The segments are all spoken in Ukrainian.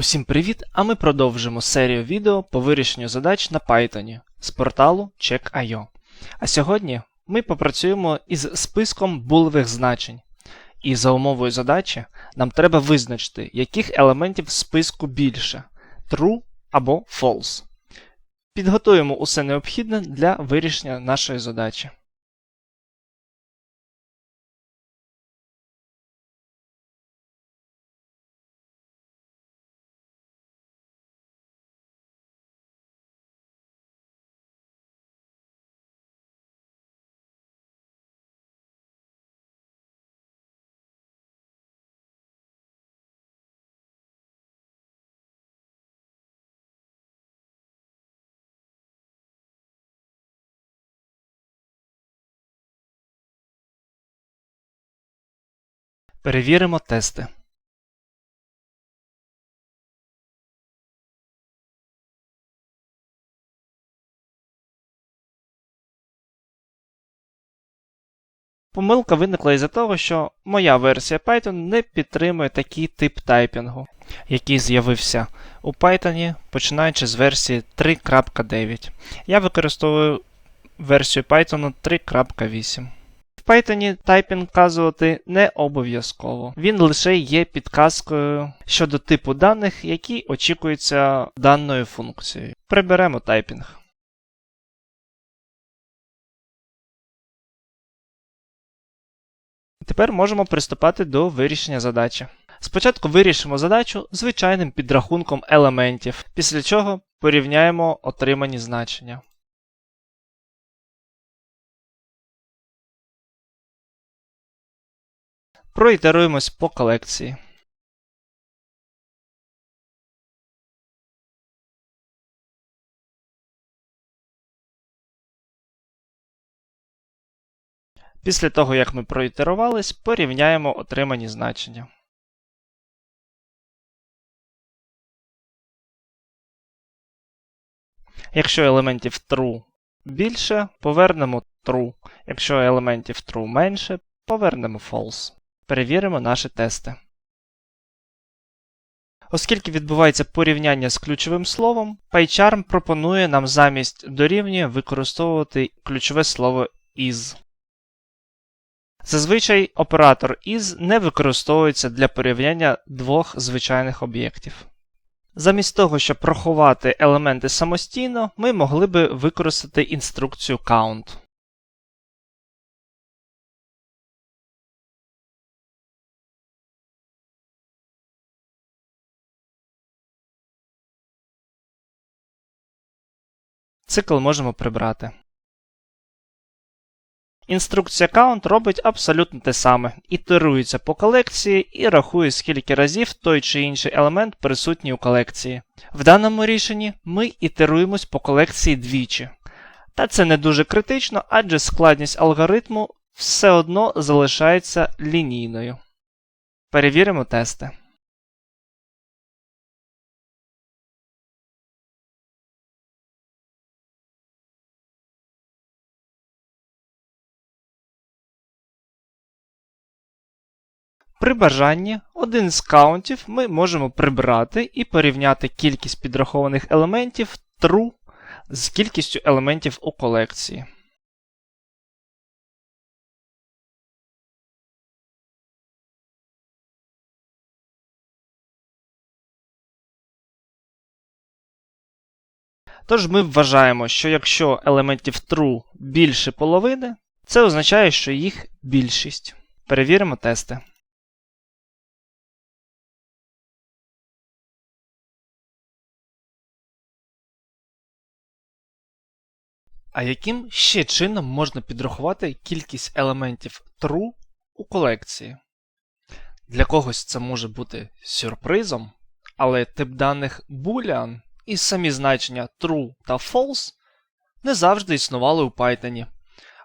Усім привіт! А ми продовжимо серію відео по вирішенню задач на Python з порталу Check.io. А сьогодні ми попрацюємо із списком булевих значень. І за умовою задачі нам треба визначити, яких елементів списку більше true або false. Підготуємо усе необхідне для вирішення нашої задачі. Перевіримо тести. Помилка виникла із-за того, що моя версія Python не підтримує такий тип тайпінгу, який з'явився у Python, починаючи з версії 3.9. Я використовую версію Python 3.8. Python тайпінг вказувати не обов'язково. Він лише є підказкою щодо типу даних, які очікуються даною функцією. Приберемо тайпінг. Тепер можемо приступати до вирішення задачі. Спочатку вирішимо задачу звичайним підрахунком елементів, після чого порівняємо отримані значення. Проітеруємось по колекції. Після того, як ми проітерувались, порівняємо отримані значення. Якщо елементів true більше, повернемо true. Якщо елементів true менше, повернемо false. Перевіримо наші тести. Оскільки відбувається порівняння з ключовим словом, PyCharm пропонує нам замість дорівнює використовувати ключове слово is. Зазвичай оператор is не використовується для порівняння двох звичайних об'єктів. Замість того, щоб рахувати елементи самостійно, ми могли би використати інструкцію count. Цикл можемо прибрати. Інструкція count робить абсолютно те саме. Ітерується по колекції і рахує, скільки разів той чи інший елемент присутній у колекції. В даному рішенні ми ітеруємось по колекції двічі. Та це не дуже критично, адже складність алгоритму все одно залишається лінійною. Перевіримо тести. При бажанні один з каунтів ми можемо прибрати і порівняти кількість підрахованих елементів true з кількістю елементів у колекції. Тож ми вважаємо, що якщо елементів true більше половини, це означає, що їх більшість. Перевіримо тести. А яким ще чином можна підрахувати кількість елементів true у колекції? Для когось це може бути сюрпризом, але тип даних boolean і самі значення true та false не завжди існували у Python,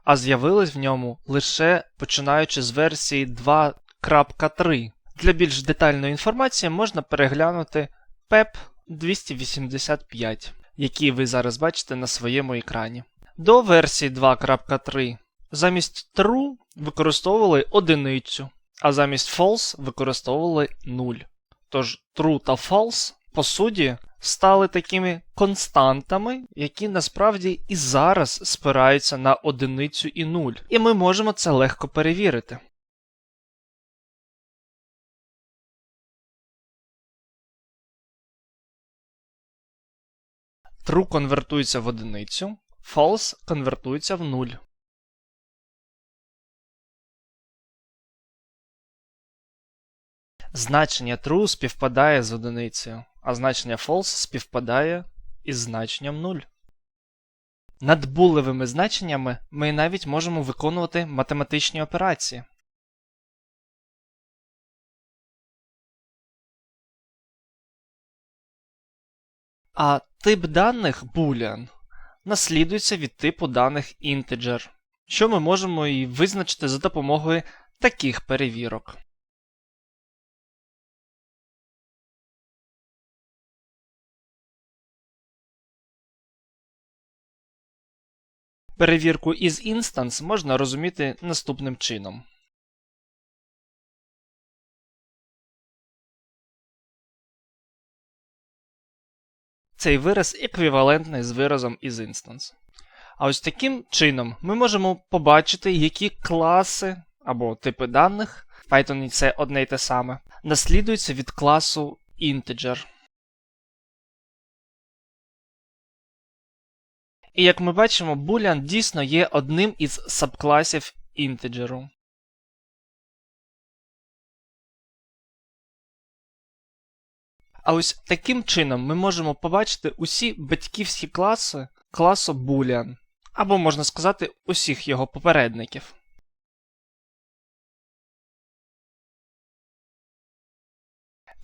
а з'явились в ньому лише починаючи з версії 2.3. Для більш детальної інформації можна переглянути PEP 285, який ви зараз бачите на своєму екрані. До версії 2.3 замість true використовували одиницю, а замість false використовували 0. Тож true та false по суті, стали такими константами, які насправді і зараз спираються на одиницю і нуль. І ми можемо це легко перевірити. True конвертується в одиницю, false конвертується в нуль. Значення true співпадає з одиницею, а значення false співпадає із значенням 0. Над булевими значеннями ми навіть можемо виконувати математичні операції. А тип даних boolean наслідується від типу даних integer, що ми можемо і визначити за допомогою таких перевірок. Перевірку із instance можна розуміти наступним чином. Цей вираз еквівалентний з виразом із instance. А ось таким чином ми можемо побачити, які класи або типи даних, в Python це одне й те саме, наслідуються від класу integer. І як ми бачимо, boolean дійсно є одним із сабкласів інтеджеру. А ось таким чином ми можемо побачити усі батьківські класи класу boolean, або можна сказати, усіх його попередників.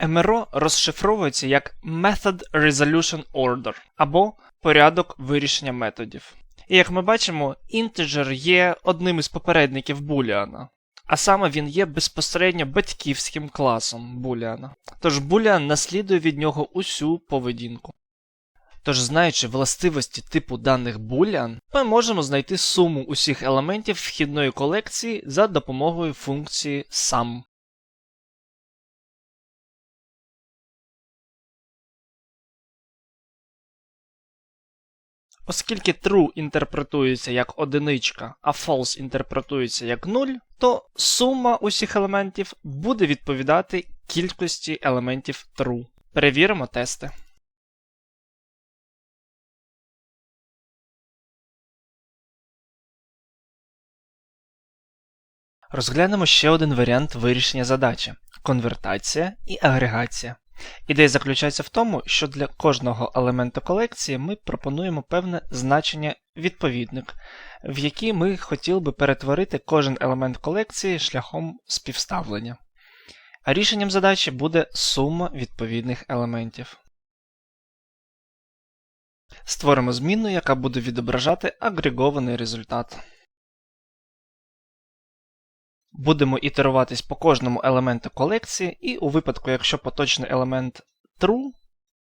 МРО розшифровується як Method Resolution Order або порядок вирішення методів. І як ми бачимо, інтеджер є одним із попередників буліана. А саме він є безпосередньо батьківським класом буліана. Тож буліан наслідує від нього усю поведінку. Тож, знаючи властивості типу даних boolean, ми можемо знайти суму усіх елементів вхідної колекції за допомогою функції sum. Оскільки true інтерпретується як одиничка, а false інтерпретується як 0, то сума усіх елементів буде відповідати кількості елементів true. Перевіримо тести. Розглянемо ще один варіант вирішення задачі конвертація і агрегація. Ідея заключається в тому, що для кожного елемента колекції ми пропонуємо певне значення відповідник, в який ми хотіли би перетворити кожен елемент колекції шляхом співставлення. А рішенням задачі буде сума відповідних елементів. Створимо змінну, яка буде відображати агрегований результат. Будемо ітеруватись по кожному елементу колекції, і у випадку, якщо поточний елемент true,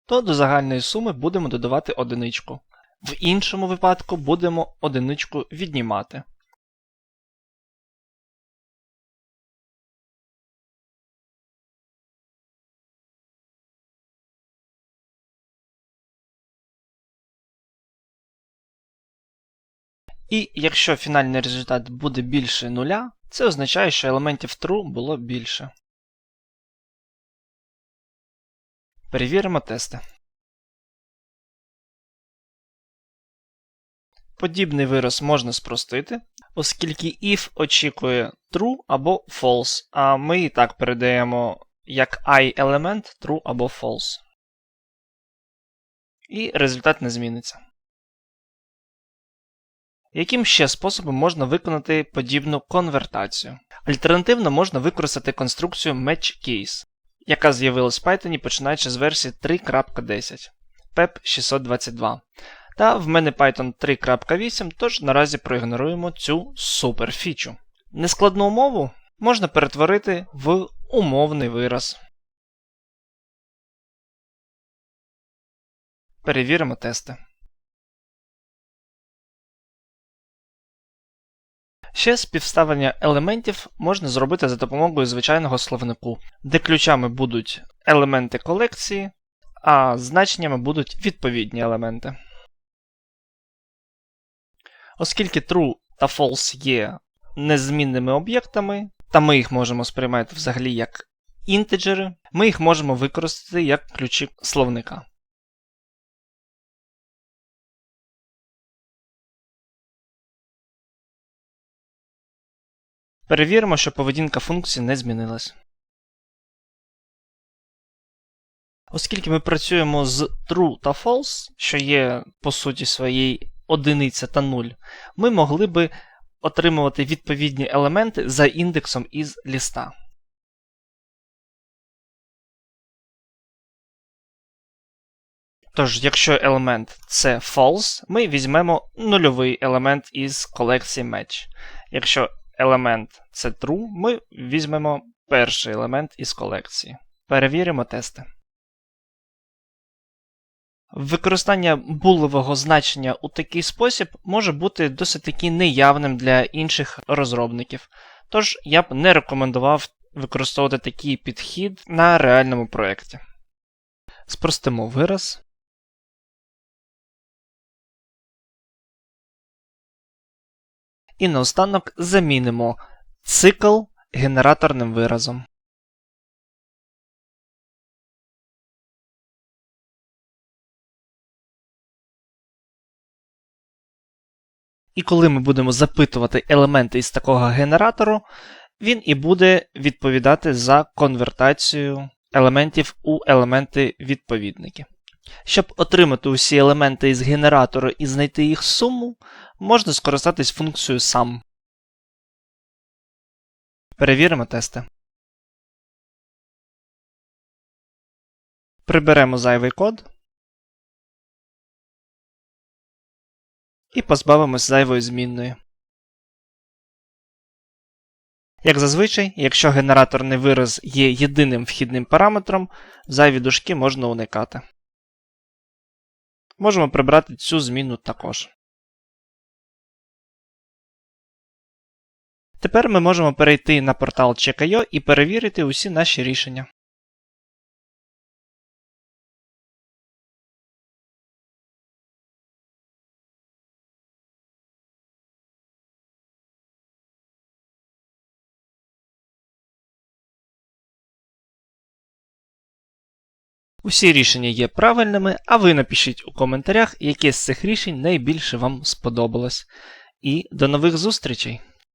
то до загальної суми будемо додавати одиничку. В іншому випадку будемо одиничку віднімати. І якщо фінальний результат буде більше нуля, це означає, що елементів true було більше. Перевіримо тести. Подібний вираз можна спростити, оскільки if очікує true або false, а ми і так передаємо як і елемент true або false. І результат не зміниться. Яким ще способом можна виконати подібну конвертацію? Альтернативно можна використати конструкцію MatchCase, яка з'явилась в Python починаючи з версії 3.10 PEP 622. Та в мене Python 3.8, тож наразі проігноруємо цю суперфічу. Нескладну умову можна перетворити в умовний вираз. Перевіримо тести. Ще співставлення елементів можна зробити за допомогою звичайного словнику, де ключами будуть елементи колекції, а значеннями будуть відповідні елементи. Оскільки true та false є незмінними об'єктами, та ми їх можемо сприймати взагалі як інтеджери, ми їх можемо використати як ключі словника. Перевіримо, що поведінка функції не змінилась. Оскільки ми працюємо з true та false, що є по суті своєї одиниця та 0, ми могли би отримувати відповідні елементи за індексом із ліста. Тож, якщо елемент це false, ми візьмемо нульовий елемент із колекції match. Якщо елемент це true, ми візьмемо перший елемент із колекції. Перевіримо тести. Використання булевого значення у такий спосіб може бути досить таки неявним для інших розробників, тож я б не рекомендував використовувати такий підхід на реальному проєкті. Спростимо вираз. І наостанок замінимо цикл генераторним виразом. І коли ми будемо запитувати елементи із такого генератору, він і буде відповідати за конвертацію елементів у елементи відповідники. Щоб отримати усі елементи із генератора і знайти їх суму, можна скористатись функцією sum. Перевіримо тести. Приберемо зайвий код. І позбавимось зайвої змінної. Як зазвичай, якщо генераторний вираз є єдиним вхідним параметром, зайві дужки можна уникати. Можемо прибрати цю зміну також. Тепер ми можемо перейти на портал Check.io і перевірити усі наші рішення. Усі рішення є правильними, а ви напишіть у коментарях, яке з цих рішень найбільше вам сподобалось. І до нових зустрічей!